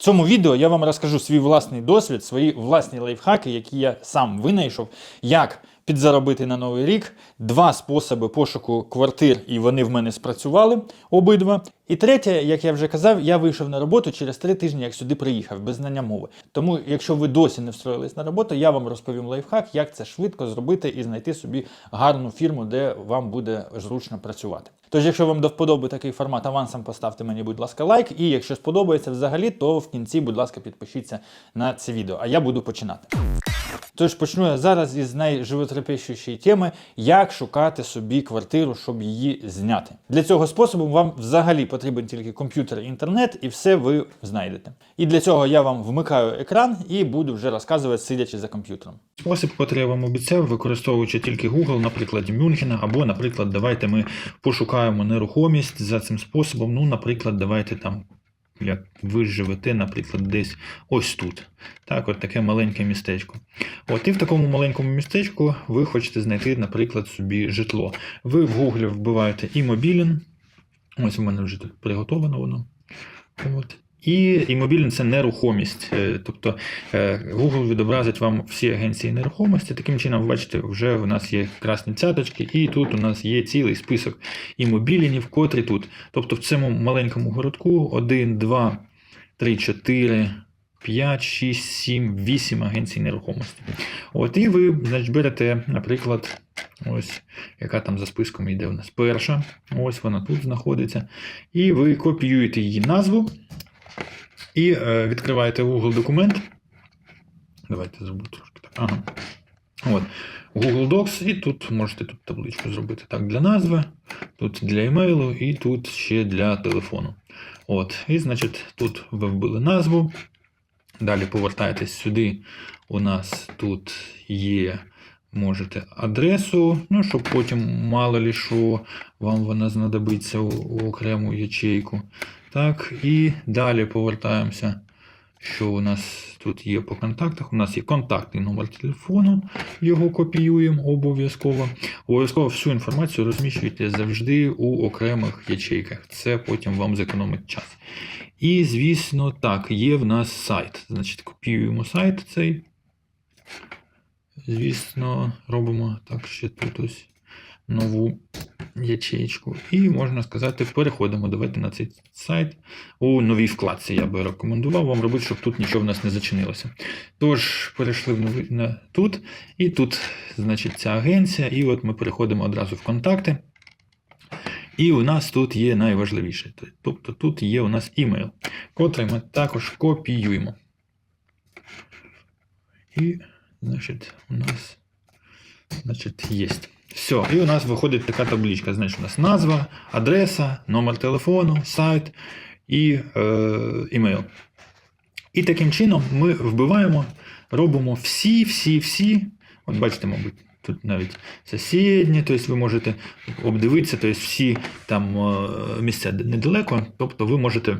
цьому відео я вам розкажу свій власний досвід, свої власні лайфхаки, які я сам винайшов, як підзаробити на новий рік, два способи пошуку квартир, і вони в мене спрацювали обидва. І третє, як я вже казав, я вийшов на роботу через три тижні, як сюди приїхав, без знання мови. Тому, якщо ви досі не встроїлись на роботу, я вам розповім лайфхак, як це швидко зробити і знайти собі гарну фірму, де вам буде зручно працювати. Тож, якщо вам до вподоби такий формат, авансом поставте мені, будь ласка, лайк. І якщо сподобається взагалі, то в кінці, будь ласка, підпишіться на це відео. А я буду починати. Тож почну я зараз із найживотрепещущої теми, як шукати собі квартиру, щоб її зняти. Для цього способу вам взагалі потрібен тільки комп'ютер і інтернет, і все ви знайдете. І для цього я вам вмикаю екран і буду вже розказувати, сидячи за комп'ютером. Спосіб, який я вам обіцяв, використовуючи тільки Google, на прикладі Мюнхена, або, наприклад, давайте ми пошукаємо нерухомість за цим способом. Ну, наприклад, давайте там. Як ви живете, наприклад, десь ось тут. Так, от таке маленьке містечко. От і в такому маленькому містечку ви хочете знайти, наприклад, собі житло. Ви в Гуглі вбиваєте імобілін. Ось у мене вже тут приготовано воно. От. І імобілін це нерухомість. Е, Тобто е, Google відобразить вам всі агенції нерухомості. Таким чином, ви бачите, вже у нас є красні цяточки, і тут у нас є цілий список імобілінів, котрі тут. Тобто в цьому маленькому городку 1, 2, 3, 4, 5, 6, 7, 8 агенцій нерухомості. От і ви, значить, берете, наприклад, ось яка там за списком йде у нас перша. Ось вона тут знаходиться. І ви копіюєте її назву. І е, відкриваєте Google документ. Давайте зроблю трошки так. Ага. От. Google Docs, і тут можете тут табличку зробити так для назви, тут для емейлу, і тут ще для телефону. От. І, значить, тут ви вбили назву. Далі повертаєтесь сюди. У нас тут є. Можете адресу, ну, щоб потім мало ли що вам вона знадобиться у, у окрему ячейку. Так, і далі повертаємося, що у нас тут є по контактах. У нас є контактний номер телефону, його копіюємо обов'язково. Обов'язково всю інформацію розміщуйте завжди у окремих ячейках. Це потім вам зекономить час. І, звісно, так, є в нас сайт. Значить, копіюємо сайт цей. Звісно, робимо так ще тут ось нову ячейку. І можна сказати, переходимо. Давайте на цей сайт у новій вкладці. Я би рекомендував вам робити, щоб тут нічого в нас не зачинилося. Тож, перейшли в на тут, і тут, значить, ця агенція, і от ми переходимо одразу в контакти. І у нас тут є найважливіше. Тобто тут є у нас імейл, котрий ми також копіюємо. І, значить, у нас значить, є. Все, і у нас виходить така табличка. Значить, у нас назва, адреса, номер телефону, сайт і е, імейл. І таким чином ми вбиваємо, робимо всі-всі-всі. От бачите, мабуть, тут навіть сусідні, тобто ви можете обдивитися, тобто всі там е, місця недалеко, тобто ви можете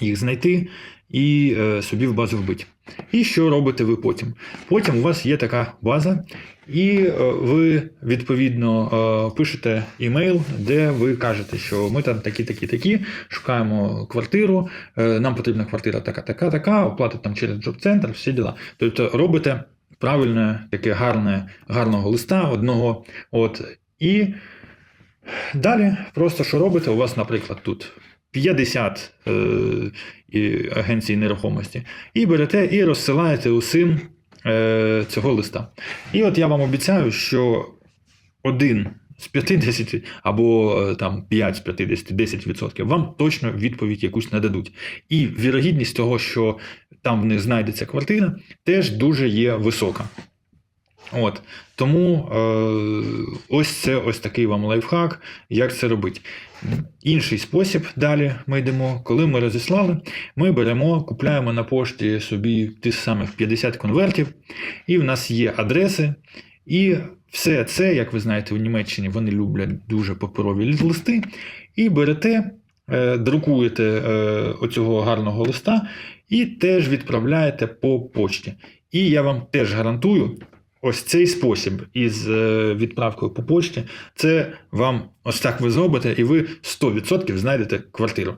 їх знайти і е, собі в базу вбити. І що робите ви потім? Потім у вас є така база, і е, ви відповідно е, пишете імейл, де ви кажете, що ми там такі, такі, такі, шукаємо квартиру, нам потрібна квартира така, така, така, оплатить там через джоб-центр, всі діла. Тобто робите правильне, таке гарне, гарного листа одного. От, і далі просто що робите? У вас, наприклад, тут 50 е, агенцій нерухомості, і берете і розсилаєте усім е, цього листа. І от я вам обіцяю, що один з 50 або е, там 5 з 50, 10% вам точно відповідь якусь нададуть. І вірогідність того, що там в них знайдеться квартира, теж дуже є висока. От тому е, ось це ось такий вам лайфхак, як це робити. Інший спосіб далі ми йдемо, коли ми розіслали, ми беремо, купляємо на пошті собі тих самих 50 конвертів, і в нас є адреси. І все це, як ви знаєте, в Німеччині вони люблять дуже паперові листи. І берете, е, друкуєте е, оцього гарного листа і теж відправляєте по почті. І я вам теж гарантую. Ось цей спосіб із е, відправкою по почті, це вам Ось так ви зробите, і ви 100% знайдете квартиру,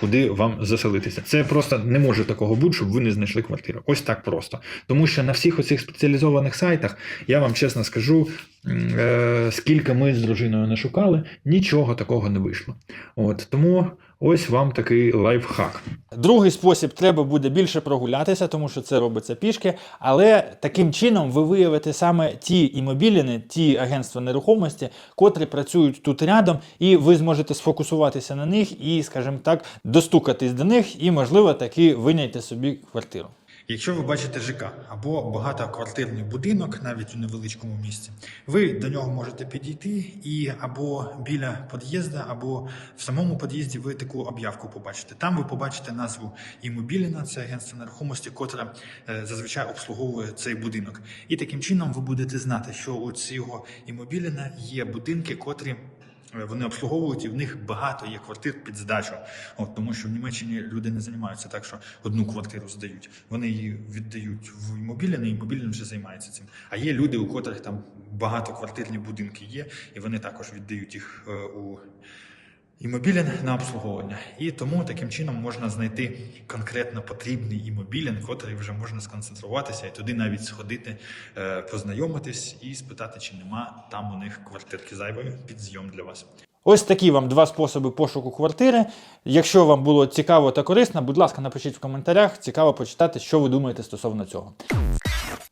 куди вам заселитися. Це просто не може такого бути, щоб ви не знайшли квартиру. Ось так просто. Тому що на всіх оцих спеціалізованих сайтах я вам чесно скажу, е, скільки ми з дружиною не шукали, нічого такого не вийшло. От тому ось вам такий лайфхак. Другий спосіб треба буде більше прогулятися, тому що це робиться пішки. Але таким чином ви виявите саме ті імобіліни, ті агентства нерухомості, котрі працюють тут рядом, і ви зможете сфокусуватися на них і, скажімо так, достукатись до них, і, можливо, таки винайти собі квартиру. Якщо ви бачите ЖК або багатоквартирний будинок, навіть у невеличкому місці, ви до нього можете підійти і або біля під'їзду, або в самому під'їзді ви таку об'явку побачите. Там ви побачите назву імобіліна, це агентство нерухомості, котре е, зазвичай обслуговує цей будинок. І таким чином ви будете знати, що у цього імобіліна є будинки, котрі. Е, Вони обслуговують і в них багато є квартир під здачу. От тому, що в Німеччині люди не займаються так, що одну квартиру здають. Вони її віддають в імобілін, і імобілін вже займається цим. А є люди, у котрих там багатоквартирні будинки є, і вони також віддають їх е, у імобілін на обслуговування. І тому таким чином можна знайти конкретно потрібний імобілін, котрий вже можна сконцентруватися і туди навіть сходити, е, познайомитись і спитати, чи нема там у них квартирки зайвої під зйом для вас. Ось такі вам два способи пошуку квартири. Якщо вам було цікаво та корисно, будь ласка, напишіть в коментарях. Цікаво почитати, що ви думаєте стосовно цього.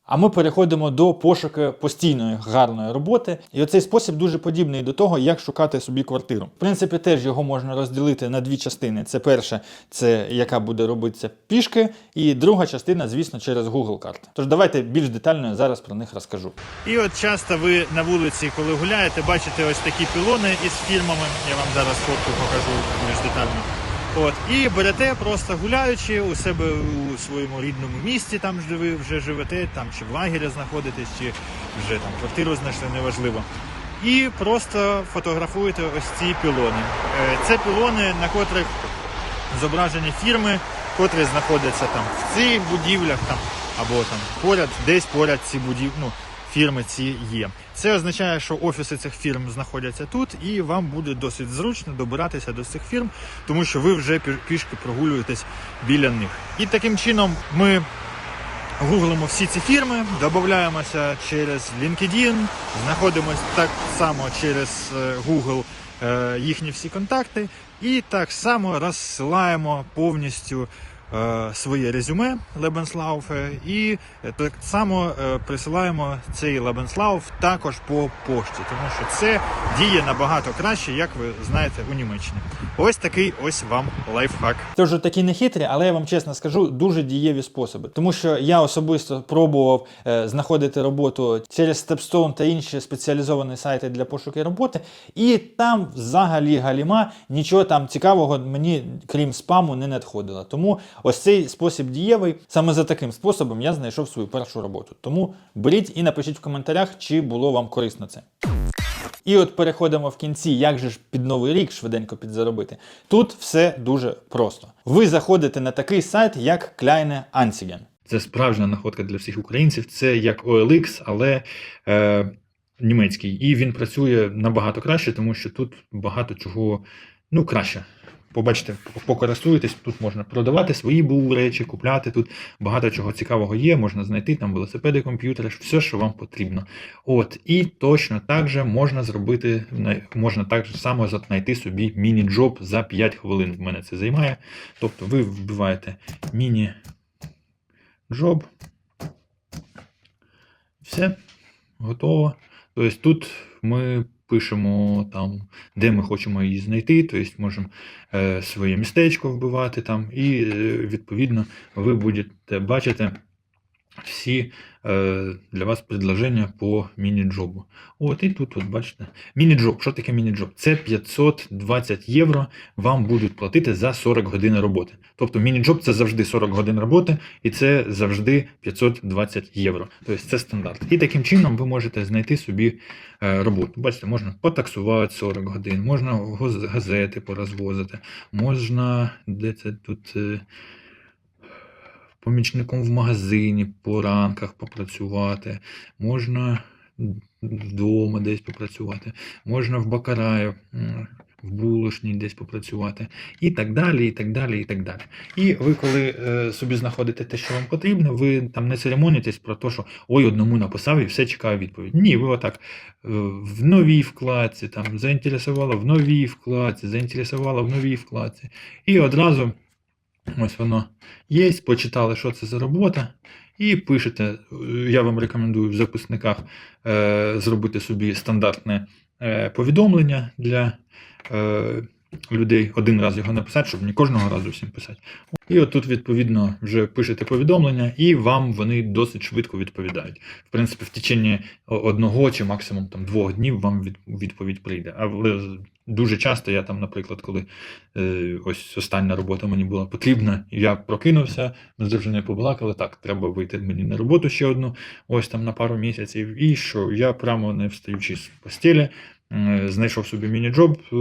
А ми переходимо до пошуку постійної гарної роботи. І оцей спосіб дуже подібний до того, як шукати собі квартиру. В принципі, теж його можна розділити на дві частини. Це перша, це яка буде робитися пішки, і друга частина, звісно, через Google карти. Тож давайте більш детально зараз про них розкажу. І от часто ви на вулиці, коли гуляєте, бачите ось такі пілони із фірмами. Я вам зараз фотку покажу більш детально. От, і берете просто гуляючи у себе у своєму рідному місті, там де ви вже живете, там чи в лагері знаходитесь, чи вже там квартиру знайшли, неважливо. І просто фотографуєте ось ці пілони. Е, Це пілони, на котрих зображені фірми, котрі знаходяться там в цих будівлях там, або там поряд, десь поряд ці будів... ну, фірми ці є. Це означає, що офіси цих фірм знаходяться тут, і вам буде досить зручно добиратися до цих фірм, тому що ви вже пішки прогулюєтесь біля них. І таким чином ми гуглимо всі ці фірми, додаємося через LinkedIn, знаходимося так само через е, Google е, їхні всі контакти, і так само розсилаємо повністю своє резюме Lebenslauf і е, так само е, присилаємо цей Lebenslauf також по пошті, тому що це діє набагато краще, як ви знаєте, у Німеччині. Ось такий ось вам лайфхак. Це вже такі не хитрі, але я вам чесно скажу, дуже дієві способи. Тому що я особисто пробував е, знаходити роботу через Stepstone та інші спеціалізовані сайти для пошуку роботи, і там взагалі галіма нічого там цікавого мені, крім спаму, не надходило. Тому ось цей спосіб дієвий. Саме за таким способом я знайшов свою першу роботу. Тому беріть і напишіть в коментарях, чи було вам корисно це. І от переходимо в кінці, як же ж під новий рік швиденько підзаробити. Тут все дуже просто. Ви заходите на такий сайт, як Kleine Anzeigen. Це справжня находка для всіх українців. Це як OLX, але е, німецький. І він працює набагато краще, тому що тут багато чого ну, краще. Побачите, покористуєтесь, тут можна продавати свої бу речі, купляти. Тут багато чого цікавого є, можна знайти там велосипеди, комп'ютери, все, що вам потрібно. От, і точно так же можна зробити, можна так само знайти собі міні-джоб за 5 хвилин. В мене це займає. Тобто ви вбиваєте міні-джоб. Все, готово. Тобто тут ми пишемо там, де ми хочемо її знайти, тобто можемо е, своє містечко вбивати там, і е, відповідно ви будете бачити всі е, для вас предложення по міні-джобу. От і тут, от бачите, міні-джоб. Що таке міні-джоб? Це 520 євро вам будуть платити за 40 годин роботи. Тобто міні-джоб це завжди 40 годин роботи, і це завжди 520 євро. Тобто це стандарт. І таким чином ви можете знайти собі е, роботу. Бачите, можна потаксувати 40 годин, можна газети порозвозити, можна де це тут. е, Помічником в магазині по ранках попрацювати, можна вдома десь попрацювати, можна в бакараю, в булочній десь попрацювати, і так далі, і так далі, і так далі. І ви, коли е, собі знаходите те, що вам потрібно, ви там не церемонитесь про те, що ой, одному написав і все чекаю відповідь. Ні, ви отак е, в новій вкладці, там заінтересувало в новій вкладці, заінтересувало в новій вкладці. І одразу ось воно є, почитали, що це за робота, і пишете. Е, Я вам рекомендую в записниках е, зробити собі стандартне е, повідомлення для е, людей, один раз його написати, щоб не кожного разу всім писати. І от тут, відповідно, вже пишете повідомлення, і вам вони досить швидко відповідають. В принципі, в течение одного чи максимум там двох днів вам відповідь прийде. Але дуже часто я там, наприклад, коли е, ось остання робота мені була потрібна, я прокинувся, ми з дружиною побалакали, так, треба вийти мені на роботу ще одну, ось там на пару місяців. І що я прямо не встаючи з постелі, е, знайшов собі міні-джоб е,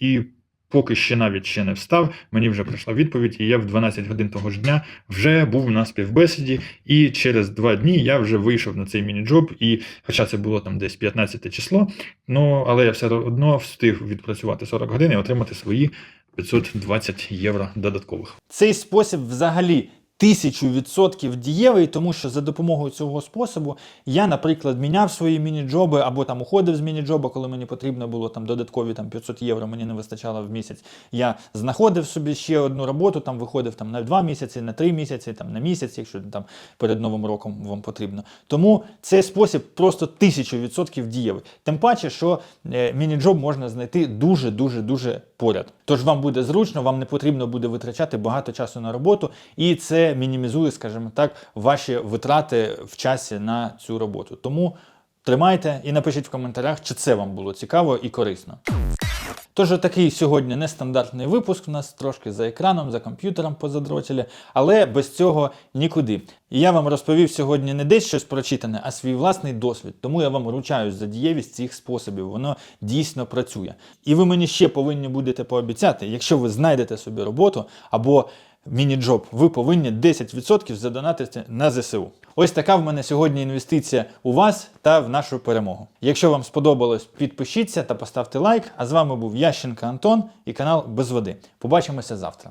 і. Поки ще навіть ще не встав, мені вже прийшла відповідь, і я в 12 годин того ж дня вже був на співбесіді, і через два дні я вже вийшов на цей міні-джоб, і хоча це було там десь 15 число, ну але я все одно встиг відпрацювати 40 годин і отримати свої 520 євро додаткових. Цей спосіб взагалі тисячу відсотків дієвий, тому що за допомогою цього способу я, наприклад, міняв свої міні-джоби або там уходив з міні-джоба, коли мені потрібно було там додаткові там 500 євро, мені не вистачало в місяць. Я знаходив собі ще одну роботу, там виходив там на 2 місяці, на 3 місяці, там на місяць, якщо там перед новим роком вам потрібно. Тому цей спосіб просто тисячу відсотків дієвий. Тим паче, що е, міні-джоб можна знайти дуже дуже дуже поряд. Тож вам буде зручно, вам не потрібно буде витрачати багато часу на роботу, і це мінімізує, скажімо так, ваші витрати в часі на цю роботу. Тому тримайте і напишіть в коментарях, чи це вам було цікаво і корисно. Тож такий сьогодні нестандартний випуск у нас трошки за екраном, за комп'ютером позадротілі, але без цього нікуди. І я вам розповів сьогодні не десь щось прочитане, а свій власний досвід. Тому я вам вручаюсь за дієвість цих способів. Воно дійсно працює. І ви мені ще повинні будете пообіцяти, якщо ви знайдете собі роботу або міні-джоб, ви повинні 10% задонатити на ЗСУ. Ось така в мене сьогодні інвестиція у вас та в нашу перемогу. Якщо вам сподобалось, підпишіться та поставте лайк. А з вами був Ященко Антон і канал Без води. Побачимося завтра.